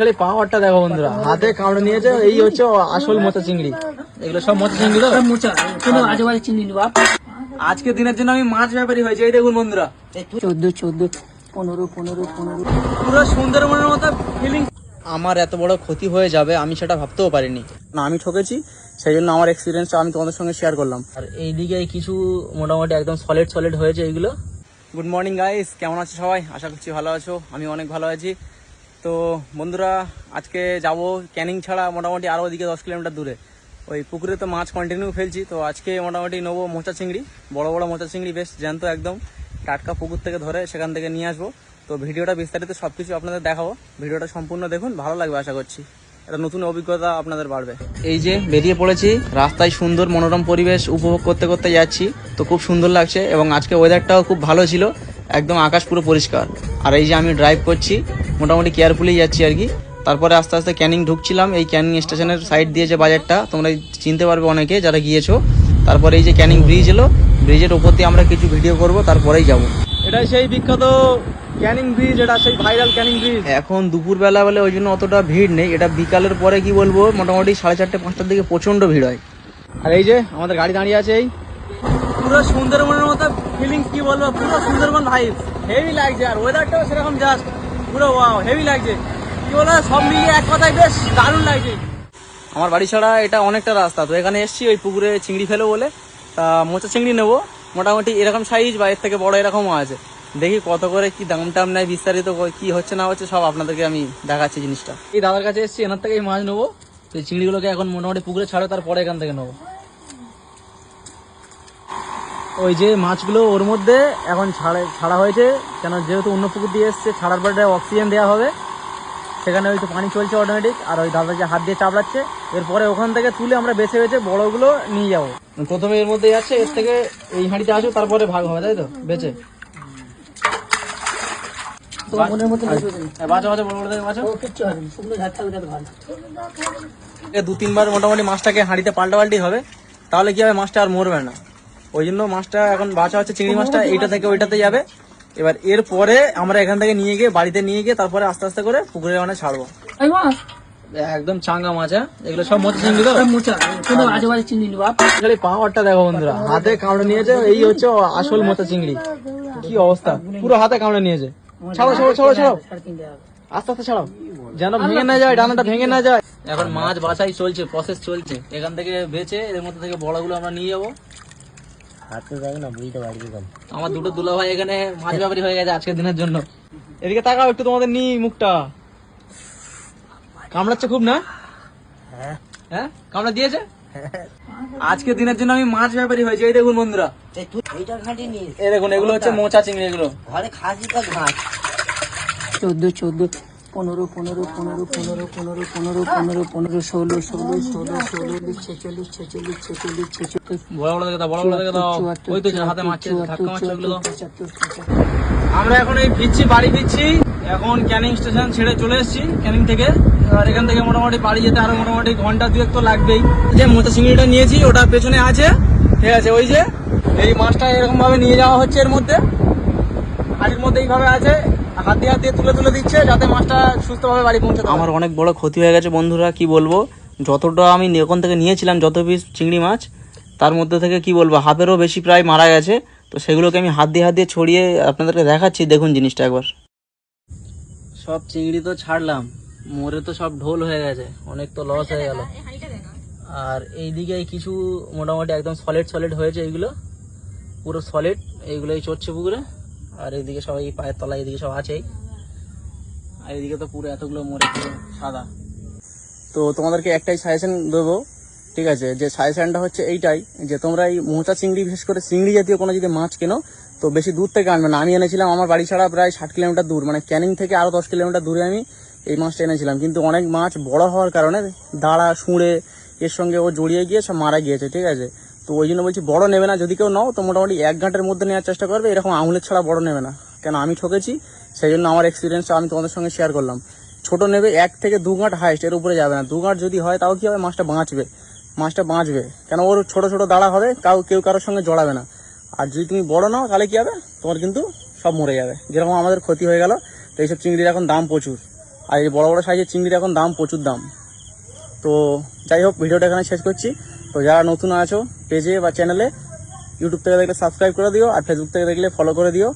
খালি পাওয়ারটা দেখো বন্ধুরা হাতে কামড়ে নিয়েছে এই হচ্ছে আসল মোচা চিংড়ি। এগুলো সব মোচা চিংড়ি তো? মোচা কোনো আজে বাজে চিনি নি বাপ আজকে দিনের জন্য আমি মাছ ব্যাপারী হয়েছে এই দেখুন বন্ধুরা। চোদ্দ চোদ্দ পনেরো পনেরো পনেরো। পুরো সুন্দরবনের মতো ফিলিং আমার এত বড় ক্ষতি হয়ে যাবে আমি সেটা ভাবতেও পারিনি। না আমি ঠকেছি সেই জন্য আমার এক্সপিরিয়েন্সটা আমি তোমাদের সঙ্গে শেয়ার করলাম। আর এইদিকে কিছু মোটামুটি একদম সলিড সলিড হয়েছে এইগুলো গুড মর্নিং গাইস কেমন আছো সবাই? আশা করছি ভালো আছো। আমি অনেক ভালো আছি। তো বন্ধুরা, আজকে যাব ক্যানিং ছাড়া মোটামুটি আরও ওদিকে দশ কিলোমিটার দূরে। ওই পুকুরে তো মাছ কন্টিনিউ ফেলছি, তো আজকে মোটামুটি নেব মোচা চিংড়ি, বড় বড় মোচা চিংড়ি বেশ জ্যান্ত একদম, টাটকা পুকুর থেকে ধরে সেখান থেকে নিয়ে আসব। তো ভিডিওটা বিস্তারিত সব কিছু আপনাদের দেখাবো, ভিডিওটা সম্পূর্ণ দেখুন, ভালো লাগবে আশা করছি। একটা নতুন অভিজ্ঞতা আপনাদের বাড়বে। এই যে বেরিয়ে পড়েছি, রাস্তায় সুন্দর মনোরম পরিবেশ উপভোগ করতে করতে যাচ্ছি, তো খুব সুন্দর লাগছে এবং আজকে ওয়েদারটাও খুব ভালো ছিল, একদম আকাশ পুরো পরিষ্কার। আর এই যে আমি ড্রাইভ করছি মোটামুটি কেয়ারফুলি যাচ্ছি আর কি। তারপরে আস্তে আস্তে ক্যানিং ঢুকছিলাম এই ক্যানিং স্টেশনের সাইড দিয়ে যে বাজারটা তোমরা চিনতে পারবে অনেকে যারা গিয়েছো। তারপরে এই যে ক্যানিং ব্রিজ এলো ব্রিজের উপর দিয়ে আমরা কিছু ভিডিও করব তারপরেই যাব। এটা সেই বিখ্যাত ক্যানিং ব্রিজ এটা সেই ভাইরাল ক্যানিং ব্রিজ এখন দুপুরবেলা বলে ওই জন্য অতটা ভিড় নেই এটা বিকালের পরে কি বলব মোটামুটি সাড়ে চারটে পাঁচটার দিকে প্রচণ্ড ভিড় হয়। আর এই যে আমাদের গাড়ি দাঁড়িয়ে আছে এই। পুরো সুন্দরবনের মতো ফিলিংস কি বলব পুরো সুন্দরবন ভাইব হেভি লাগছে আর ওয়েদারটাও সেরকম জাস্ট পুরো ওয়াও হেভি লাগছে। কি বলো, সব মিলিয়ে এক কথায় বেশ দারুণ লাগছে। আমার বাড়ি ছাড়া এটা অনেকটা রাস্তা, তো এখানে এসছি ওই পুকুরে চিংড়ি ফেলো বলে। তা মোচা চিংড়ি নেব, মোটামুটি এরকম সাইজ বা এর থেকে বড় এরকমও আছে। দেখি কত করে কি দাম টাম নেয়, বিস্তারিত ক- হচ্ছে না হচ্ছে সব আপনাদেরকে আমি দেখাচ্ছি জিনিসটা। এই দাদার কাছে এসছি, এনার থেকে মাছ নেব। এই চিংড়িগুলোকে এখন মোটামুটি পুকুরে ছাড়ো, তারপরে এখান থেকে নেব। ওই যে মাছগুলো ওর মধ্যে এখন ছাড়া ছাড়া হয়েছে। কেন যেহেতু অন্য পুকুর দিয়ে এসছে ছাড়ার পরে অক্সিজেন দেওয়া হবে। সেখানে ওই তো পানি চলছে অটোমেটিক আর ওই দাদা যে হাত দিয়ে চাপড়াচ্ছে এরপরে ওখান থেকে তুলে আমরা বেছে বেছে বড়গুলো নিয়ে যাব। প্রথমে এর মধ্যে যাচ্ছে এর থেকে এই হাঁড়িতে আসো তারপরে ভাগ হবে তাই তো? বেছে। ভালো। এ দু তিনবার মোটামুটি মাছটাকে হাঁড়িতে পাল্টা পাল্টি হবে তাহলে কি হবে মাছটা আর মরবে না। ওই জন্য মাছটা এখন বাঁচা হচ্ছে চিংড়ি মাছটা এইটা থেকে ওইটাতে যাবে। এবার এর পরে আমরা এখান থেকে নিয়ে গিয়ে বাড়িতে নিয়ে গিয়ে তারপরে আস্তে আস্তে করে পুকুরে মানে ছাড়বো। একদম চাঙ্গা মাছ হ্যাঁ। এগুলো সব মতো চিংড়ি তো? মোচা বাপ খালি পাওয়ারটা দেখো বন্ধুরা হাতে কামড়ে নিয়েছে এই হচ্ছে আসল মোচা চিংড়ি। কি অবস্থা? পুরো হাতে কামড়ে নিয়েছে। ছাড়ো ছাড়ো ছাড়ো ছাড়ো। আস্তে আস্তে ছাড়াও যেন ভেঙে না যায় ডানাটা ভেঙে না যায়। এখন মাছ বাছাই চলছে প্রসেস চলছে। এখান থেকে বেচে এর মধ্যে থেকে বড়গুলো আমরা নিয়ে যাব। হাতে যাবে না বুঝতে পারবি কম আমার দুটো দুলা ভাই এখানে মাছ ব্যাপারী হয়ে গেছে আজকের দিনের জন্য। এদিকে তাকাও একটু তোমাদের নি মুখটা। কামড়াচ্ছে খুব না? হ্যাঁ। হ্যাঁ? কামড়া দিয়েছে? আজকের দিনের জন্য আমি মাছ ব্যাপারী হয়েছি এই দেখুন বন্ধুরা। এই ঘাঁটি দেখুন এগুলো হচ্ছে মোচা চিংড়ি এগুলো। ঘরে খাসি তো ঘাস চোদ্দ চোদ্দ। পনেরো পনেরো পনেরো পনেরো পনেরো পনেরো পনেরো পনেরো ষোলো ষোলো ষোলো ষোলো ছেচল্লিশ ছেচল্লিশ ছেচল্লিশ ছেচল্লিশ বড় বড় দেখে বড় বড় দেখে ওই তো হাতে ধাক্কা ওগুলো। আমরা এখন এই ফিরছি বাড়ি ফিরছি। এখন ক্যানিং স্টেশন ছেড়ে চলে এসেছি ক্যানিং থেকে। আর এখান থেকে মোটামুটি বাড়ি যেতে আরও মোটামুটি ঘণ্টা দুয়েক তো লাগবেই। যে মোচা চিংড়িটা নিয়েছি ওটা পেছনে আছে। ঠিক আছে ওই যে। এই মাছটা এরকম ভাবে নিয়ে যাওয়া হচ্ছে এর মধ্যে। হাড়ির মধ্যে এইভাবে আছে। হাত দিয়ে হাত দিয়ে তুলে তুলে দিচ্ছে যাতে মাছটা সুস্থভাবে বাড়ি পৌঁছাতে আমার অনেক বড় ক্ষতি হয়ে গেছে বন্ধুরা কি বলব? যতটা আমি ওখান থেকে নিয়েছিলাম যত পিস চিংড়ি মাছ তার মধ্যে থেকে কি বলব হাফেরও বেশি প্রায় মারা গেছে। তো সেগুলোকে আমি হাত দিয়ে হাত দিয়ে ছড়িয়ে আপনাদেরকে দেখাচ্ছি দেখুন জিনিসটা একবার। সব চিংড়ি তো ছাড়লাম মরে তো সব ঢোল হয়ে গেছে অনেক তো লস হয়ে গেল। আর এই এইদিকে কিছু মোটামুটি একদম সলিড সলিড হয়েছে এইগুলো পুরো সলিড এইগুলোই চড়ছে পুকুরে। আর এইদিকে সবাই পায়ের তলায় এইদিকে সব আছেই। আর এইদিকে তো পুরো এতগুলো মরে সাদা। তো তোমাদেরকে একটাই সাজেশন দেবো, ঠিক আছে? যে সাজেশনটা হচ্ছে এইটাই, যে তোমরা এই মোচা চিংড়ি, বিশেষ করে চিংড়ি জাতীয় কোনো যদি মাছ কেনো, তো বেশি দূর থেকে আনবে না। আমি এনেছিলাম আমার বাড়ি ছাড়া প্রায় ষাট কিলোমিটার দূর মানে ক্যানিং থেকে আরও দশ কিলোমিটার দূরে আমি এই মাছটা এনেছিলাম। কিন্তু অনেক মাছ বড় হওয়ার কারণে, দাঁড়া, শুঁড়ে, এর সঙ্গে ও জড়িয়ে গিয়ে সব মারা গিয়েছে, ঠিক আছে? তো ওই জন্য বলছি বড় নেবে না। যদি কেউ নাও, তো মোটামুটি এক ঘণ্টার মধ্যে নেওয়ার চেষ্টা করবে। এরকম আঙুলের ছাড়া বড় নেবে না। কেন, আমি ঠকেছি, সেই জন্য আমার এক্সপিরিয়েন্সটা আমি তোমাদের সঙ্গে শেয়ার করলাম। ছোট নেবে এক থেকে দু ঘাট হাইস্ট এর উপরে যাবে না। দু ঘাট যদি হয়, তাও কি হবে? মাছটা বাঁচবে। মাছটা বাঁচবে। কেন, ওর ছোট ছোট দাঁড়া হবে, কাউ, কেউ কারোর সঙ্গে জড়াবে না। আর যদি তুমি বড় নাও, তাহলে কি হবে? তোমার কিন্তু সব মরে যাবে। যেরকম আমাদের ক্ষতি হয়ে গেল, তো এইসব চিংড়ির এখন দাম প্রচুর। আর এই বড় বড় সাইজের চিংড়ির এখন দাম প্রচুর দাম। তো যাই হোক, ভিডিওটা এখানে শেষ করছি। তো যারা নতুন আছো, পেজে বা চ্যানেলে ইউটিউব থেকে দেখলে সাবস্ক্রাইব করে দিও, আর ফেসবুক থেকে দেখলে ফলো করে দিও।